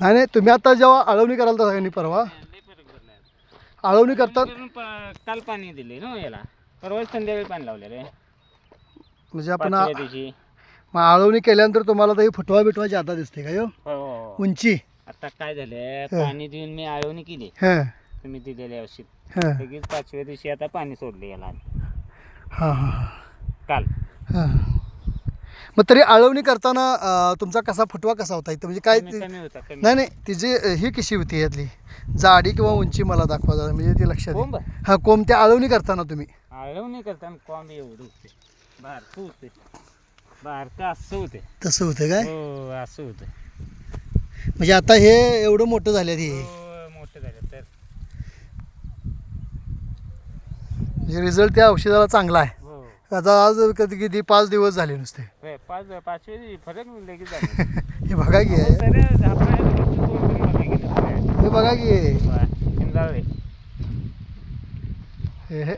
नाही नाही तुम्ही आता जेव्हा आळवणी कराल तर सगळ्यांनी परवा. आळवणी करतात. प- काल पाणी दिले ना याला. परवा संध्याकाळी पाणी लावलेलं आहे. म्हणजे आपण पाचव्या दिवशी. मग आळवणी केल्यानंतर तुम्हाला तर हे फुटवा बिटवा जादा दिसते का यो? हो, हो, हो. उंची. आता काय झालंय. पाणी देऊन मी आळवणी केली. हां. तुम्ही दिलेल्या औषध. हां. लगेच पाचव्या दिवशी आता पाणी सोडले याला हां हां. काल. हां. मग तरी आळवणी करताना अं, तुमचा कसा फुटवा कसा होता इथं? म्हणजे काय कमी ते- कमी होता कमी नाही नाही तिची अं, ही कशी होती यातली? जाडी किंवा उंची मला दाखवा जरा म्हणजे ती लक्षात येईल. कोंब हा कोंब त्या आळवणी करताना तुम्ही. आळवणी करताना कोंब एवढं होते. बारकं होते. बारकं असं होते. तसं होतं काय? हो असं होतं. म्हणजे आता हे एवढं मोठं झालं हे. हो मोठं झालं तर. म्हणजे रिझल्ट त्या औषधाला चांगला आहे. आता आज कधी किती पाच दिवस झाले नुसते. होय, पाच फरक लगेच झाला. हे बघा की. सर, दोन गेलं. हे बघा की. वा, शिंगाळे. हे हे.